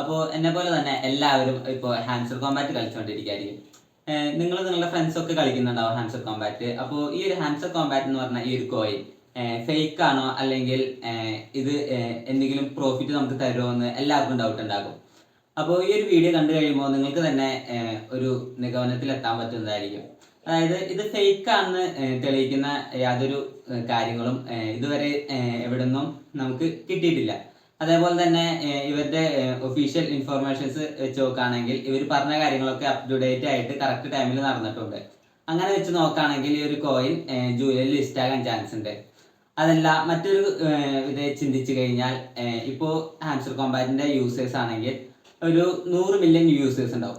അപ്പോൾ എന്നെ പോലെ തന്നെ എല്ലാവരും ഇപ്പോൾ ഹാൻസർ കോമ്പാറ്റ് കളിച്ചുകൊണ്ടിരിക്കുകയായിരിക്കും നിങ്ങൾ നിങ്ങളുടെ ഫ്രണ്ട്സ് ഒക്കെ കളിക്കുന്നുണ്ടാവും ഹാൻസർ കോമ്പാറ്റ് അപ്പോൾ ഈ ഒരു ഹാൻസർ കോമ്പാറ്റ് എന്ന് പറഞ്ഞാൽ ഈ ഒരു കോയിൻ ഫേക്ക് ആണോ അല്ലെങ്കിൽ ഇത് എന്തെങ്കിലും പ്രോഫിറ്റ് നമുക്ക് തരുമോ എന്ന് എല്ലാവർക്കും ഡൗട്ട് ഉണ്ടാകും. അപ്പോൾ ഈ ഒരു വീഡിയോ കണ്ടു കഴിയുമ്പോൾ നിങ്ങൾക്ക് തന്നെ ഒരു നിഗമനത്തിൽ എത്താൻ പറ്റുന്നതായിരിക്കും. അതായത് ഇത് ഫേക്ക് ആണെന്ന് തെളിയിക്കുന്ന യാതൊരു കാര്യങ്ങളും ഇതുവരെ എവിടെ നിന്നും നമുക്ക് കിട്ടിയിട്ടില്ല. അതേപോലെ തന്നെ ഇവരുടെ ഒഫീഷ്യൽ ഇൻഫർമേഷൻസ് വെച്ച് നോക്കുകയാണെങ്കിൽ ഇവർ പറഞ്ഞ കാര്യങ്ങളൊക്കെ അപ് ടു ഡേറ്റ് ആയിട്ട് കറക്റ്റ് ടൈമിൽ നടന്നിട്ടുണ്ട്. അങ്ങനെ വെച്ച് നോക്കുകയാണെങ്കിൽ ഈ ഒരു കോയിൻ ജൂലൈയിൽ ലിസ്റ്റ് ആകാൻ ചാൻസ് ഉണ്ട്. അതല്ല മറ്റൊരു ഇത് ചിന്തിച്ചു കഴിഞ്ഞാൽ ഇപ്പോൾ ഇപ്പോ ഹാൻസർ കോമ്പാറ്റിന്റെ യൂസേഴ്സ് ആണെങ്കിൽ ഒരു നൂറ് മില്യൺ യൂസേഴ്സ് ഉണ്ടാവും.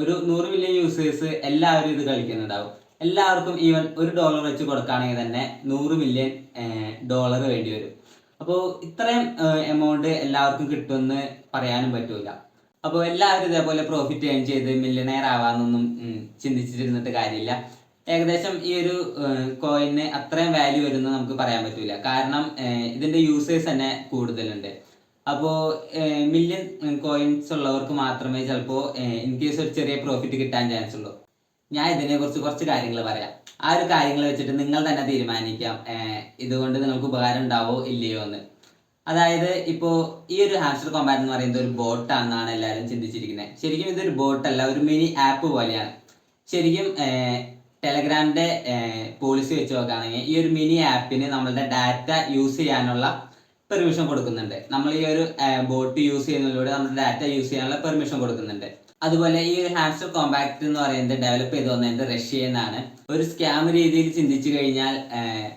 ഒരു നൂറ് മില്യൺ യൂസേഴ്സ് എല്ലാവരും ഇത് കളിക്കുന്നുണ്ടാവും. എല്ലാവർക്കും ഈവൻ ഒരു ഡോളർ വെച്ച് കൊടുക്കുകയാണെങ്കിൽ തന്നെ നൂറ് മില്യൺ ഡോളർ വേണ്ടി വരും. അപ്പോൾ ഇത്രയും എമൗണ്ട് എല്ലാവർക്കും കിട്ടുമെന്ന് പറയാനും പറ്റൂല. അപ്പോൾ എല്ലാവരും ഇതേപോലെ പ്രോഫിറ്റ് ഏൺ ചെയ്ത് മില്യണയർ ആവാന്നൊന്നും ചിന്തിച്ചിരുന്നിട്ട് കാര്യമില്ല. ഏകദേശം ഈ ഒരു കോയിന് അത്രയും വാല്യൂ വരുന്ന നമുക്ക് പറയാൻ പറ്റൂല. കാരണം ഇതിന്റെ യൂസേഴ്സ് തന്നെ കൂടുതലുണ്ട്. അപ്പോൾ മില്യൺ കോയിൻസ് ഉള്ളവർക്ക് മാത്രമേ ചിലപ്പോൾ ഇൻ കേസ് ഒരു ചെറിയ പ്രോഫിറ്റ് കിട്ടാൻ ചാൻസ് ഉള്ളൂ. ഞാൻ ഇതിനെ കുറിച്ച് കുറച്ച് കാര്യങ്ങൾ പറയാം. ആ ഒരു കാര്യങ്ങൾ വെച്ചിട്ട് നിങ്ങൾ തന്നെ തീരുമാനിക്കാം. ഇതുകൊണ്ട് നിങ്ങൾക്ക് ഉപകാരം ഉണ്ടാവോ ഇല്ലയോ എന്ന്. അതായത് ഇപ്പോ ഈ ഒരു ഹാംസ്റ്റർ കോമ്പാറ്റ് എന്ന് പറയുന്നത് ഒരു ബോട്ട് ആണെന്നാണ് എല്ലാവരും ചിന്തിച്ചിരിക്കുന്നത് ശരിക്കും ഇതൊരു ബോട്ടല്ല ഒരു മിനി ആപ്പ് പോലെയാണ്. ശരിക്കും ടെലഗ്രാമിന്റെ പോളിസി വെച്ച് നോക്കുകയാണെങ്കിൽ ഈ ഒരു മിനി ആപ്പിന് നമ്മളുടെ ഡാറ്റ യൂസ് ചെയ്യാനുള്ള പെർമിഷൻ കൊടുക്കുന്നുണ്ട്. നമ്മൾ ഈ ഒരു ബോട്ട് യൂസ് ചെയ്യുന്നതിലൂടെ നമ്മുടെ ഡാറ്റ യൂസ് ചെയ്യാനുള്ള പെർമിഷൻ കൊടുക്കുന്നുണ്ട്. അതുപോലെ ഈ ഒരു ഹാംസ്റ്റർ കോമ്പാക്ട് എന്ന് പറയുന്നത് ഡെവലപ്പ് ചെയ്ത് വന്നത് റഷ്യ എന്നാണ്. ഒരു സ്കാം രീതിയിൽ ചിന്തിച്ചു കഴിഞ്ഞാൽ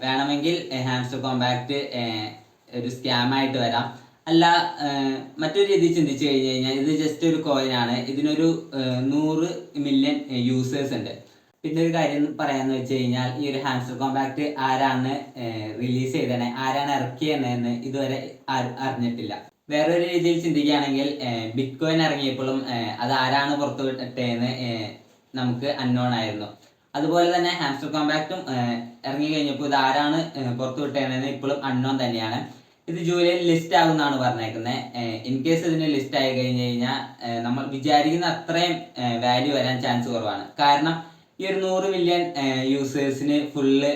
വേണമെങ്കിൽ ഹാംസ്റ്റർ കോമ്പാക്ട് ഒരു സ്കാം ആയിട്ട് വരാം. അല്ല മറ്റൊരു രീതിയിൽ ചിന്തിച്ചു കഴിഞ്ഞു കഴിഞ്ഞാൽ ഇത് ജസ്റ്റ് ഒരു കോയിനാണ് ഇതിനൊരു നൂറ് മില്യൺ യൂസേഴ്സ് ഉണ്ട്. പിന്നെ ഒരു കാര്യം പറയാന്ന് വെച്ച് കഴിഞ്ഞാൽ ഈ ഒരു ഹാൻസർ കോമ്പാക്ട് ആരാണ് റിലീസ് ചെയ്തത് ആരാണ് ഇറക്കിയെന്ന് ഇതുവരെ അറിഞ്ഞിട്ടില്ല. വേറൊരു രീതിയിൽ ചിന്തിക്കുകയാണെങ്കിൽ ബിറ്റ് കോയിൻ ഇറങ്ങിയപ്പോഴും അത് ആരാണ് പുറത്തു വിട്ടേന്ന് നമുക്ക് അൺനോൺ ആയിരുന്നു. അതുപോലെ തന്നെ ഹാംസ്റ്റർ കോമ്പാക്റ്റും ഇറങ്ങി കഴിഞ്ഞപ്പോൾ ഇത് ആരാണ് പുറത്തു വിട്ടേന്ന് ഇപ്പോഴും അൺനോൺ തന്നെയാണ്. ഇത് ജൂലൈയിൽ ലിസ്റ്റ് ആകുമെന്നാണ് പറഞ്ഞേക്കുന്നത് ഇൻ കേസ് ഇതിന് ലിസ്റ്റ് ആയി കഴിഞ്ഞു കഴിഞ്ഞാൽ നമ്മൾ വിചാരിക്കുന്ന അത്രയും വാല്യൂ വരാൻ ചാൻസ് കുറവാണ്. കാരണം ഈ ഒരു നൂറ് മില്യൺ യൂസേഴ്സിന് ഫുള്ള്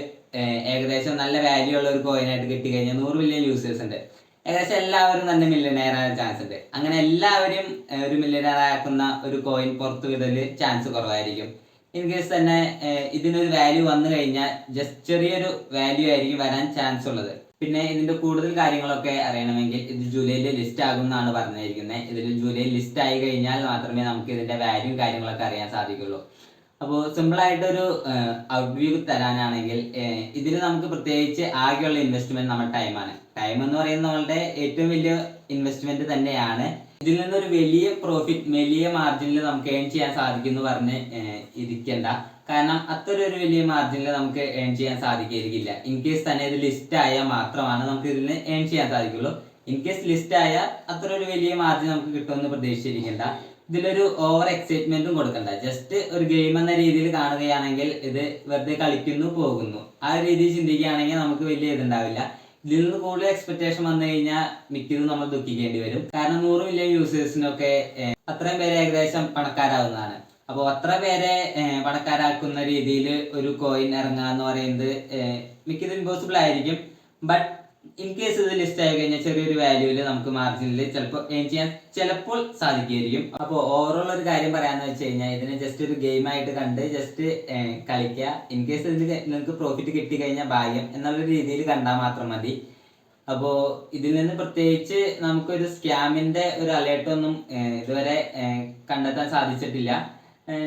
ഏകദേശം നല്ല വാല്യൂ ഉള്ള ഒരു കോയിനായിട്ട് കിട്ടി കഴിഞ്ഞാൽ നൂറ് മില്യൺ യൂസേഴ്സ് ഉണ്ട്. ഏകദേശം എല്ലാവരും തന്നെ മില്യണയർ ആകാൻ ചാൻസ് ഉണ്ട്. അങ്ങനെ എല്ലാവരും ഒരു മില്യണയർ ആക്കുന്ന ഒരു കോയിൻ പുറത്തു വിടൽ ചാൻസ് കുറവായിരിക്കും. ഇൻ കേസ് തന്നെ ഇതിനൊരു വാല്യൂ വന്നു കഴിഞ്ഞാൽ ജസ്റ്റ് ചെറിയൊരു വാല്യൂ ആയിരിക്കും വരാൻ ചാൻസ് ഉള്ളത്. പിന്നെ ഇതിന്റെ കൂടുതൽ കാര്യങ്ങളൊക്കെ അറിയണമെങ്കിൽ ഇത് ജൂലൈയിൽ ലിസ്റ്റ് ആകും എന്നാണ് പറഞ്ഞിരിക്കുന്നത്. ഇതിൽ ജൂലൈയിൽ ലിസ്റ്റ് ആയി കഴിഞ്ഞാൽ മാത്രമേ നമുക്ക് ഇതിന്റെ വാല്യൂ കാര്യങ്ങളൊക്കെ അറിയാൻ സാധിക്കുള്ളൂ. അപ്പോൾ സിമ്പിൾ ആയിട്ടൊരു ഔട്ട്വ്യൂ തരാനാണെങ്കിൽ ഇതിൽ നമുക്ക് പ്രത്യേകിച്ച് ആകെയുള്ള ഇൻവെസ്റ്റ്മെന്റ് നമ്മുടെ ടൈമാണ് ടൈം എന്ന് പറയുന്നത് നമ്മളുടെ ഏറ്റവും വലിയ ഇൻവെസ്റ്റ്മെന്റ് തന്നെയാണ്. ഇതിൽ നിന്നൊരു വലിയ പ്രോഫിറ്റ് വലിയ മാർജിനിൽ നമുക്ക് ഏൺ ചെയ്യാൻ സാധിക്കും എന്ന് പറഞ്ഞ് ഇരിക്കണ്ട. കാരണം അത്ര ഒരു വലിയ മാർജിനിൽ നമുക്ക് ഏൺ ചെയ്യാൻ സാധിക്കില്ല ഇൻ കേസ് തന്നെ ഇത് ലിസ്റ്റ് ആയാൽ മാത്രമാണ് നമുക്ക് ഇതിൽ ഏൺ ചെയ്യാൻ സാധിക്കുള്ളൂ. ഇൻ കേസ് ലിസ്റ്റ് ആയാൽ അത്ര ഒരു വലിയ മാർജിൻ നമുക്ക് കിട്ടുമെന്ന് പ്രതീക്ഷിച്ചിരിക്കണ്ട. ഇതിലൊരു ഓവർ എക്സൈറ്റ്മെന്റും കൊടുക്കണ്ട. ജസ്റ്റ് ഒരു ഗെയിം എന്ന രീതിയിൽ കാണുകയാണെങ്കിൽ ഇത് വെറുതെ കളിക്കുന്നു പോകുന്നു. ആ രീതിയിൽ ചിന്തിക്കുകയാണെങ്കിൽ നമുക്ക് വലിയ ഇതുണ്ടാവില്ല. ഇതിൽ നിന്ന് കൂടുതൽ എക്സ്പെക്ടേഷൻ വന്നു കഴിഞ്ഞാൽ മിക്കതും നമ്മൾ ദുഃഖിക്കേണ്ടി വരും. കാരണം നൂറ് മില്യൺ യൂസേഴ്സിനൊക്കെ അത്രയും പേര് ഏകദേശം പണക്കാരാവുന്നതാണ്. അപ്പോൾ അത്ര പേരെ പണക്കാരാക്കുന്ന രീതിയിൽ ഒരു കോയിൻ ഇറങ്ങുക എന്ന് പറയുന്നത് മിക്കതും ഇമ്പോസിബിൾ ആയിരിക്കും. ബട്ട് ഇൻ കേസ് ഇത് ലിസ്റ്റ് ആയി കഴിഞ്ഞാൽ ചെറിയൊരു വാല്യൂവിൽ നമുക്ക് മാർജിനിൽ ചിലപ്പോൾ ഏൺ ചെയ്യാൻ ചിലപ്പോൾ സാധിക്കുമായിരിക്കും. അപ്പോൾ ഓവറോൾ ഒരു കാര്യം പറയാന്ന് വെച്ച് കഴിഞ്ഞാൽ ഇതിനെ ജസ്റ്റ് ഒരു ഗെയിം ആയിട്ട് കണ്ട് ജസ്റ്റ് കളിക്കുക ഇൻ കേസ് ഇതിന് നിങ്ങൾക്ക് പ്രോഫിറ്റ് കിട്ടി കഴിഞ്ഞാൽ ഭാഗ്യം എന്നുള്ള രീതിയിൽ കണ്ടാൽ മാത്രം മതി. അപ്പോൾ ഇതിൽ നിന്ന് പ്രത്യേകിച്ച് നമുക്കൊരു സ്കാമിന്റെ ഒരു അലേർട്ടൊന്നും ഇതുവരെ കണ്ടെത്താൻ സാധിച്ചിട്ടില്ല.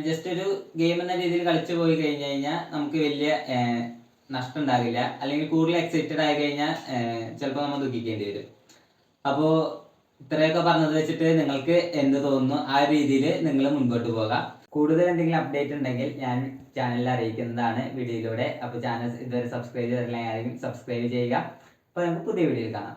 ജസ്റ്റ് ഒരു ഗെയിം എന്ന രീതിയിൽ കളിച്ചു പോയി കഴിഞ്ഞു കഴിഞ്ഞാൽ നമുക്ക് വലിയ നഷ്ടം ഉണ്ടാകില്ല അല്ലെങ്കിൽ കൂടുതൽ എക്സൈറ്റഡ് ആയി കഴിഞ്ഞാൽ ചിലപ്പോൾ നമ്മൾ ദുഃഖിക്കേണ്ടി വരും. അപ്പോൾ ഇത്രയൊക്കെ പറഞ്ഞത് വെച്ചിട്ട് നിങ്ങൾക്ക് എന്ത് തോന്നുന്നു? ആ രീതിയിൽ നിങ്ങൾ മുൻപോട്ട് പോകാം. കൂടുതൽ എന്തെങ്കിലും അപ്ഡേറ്റ് ഉണ്ടെങ്കിൽ ഞാൻ ചാനലിൽ അറിയിക്കുന്നതാണ് വീഡിയോയിലൂടെ. അപ്പോൾ ചാനൽ ഇതുവരെ സബ്സ്ക്രൈബ് ചെയ്തിട്ടില്ലെങ്കിൽ സബ്സ്ക്രൈബ് ചെയ്യുക. അപ്പോൾ നമുക്ക് പുതിയ വീഡിയോയിൽ കാണാം.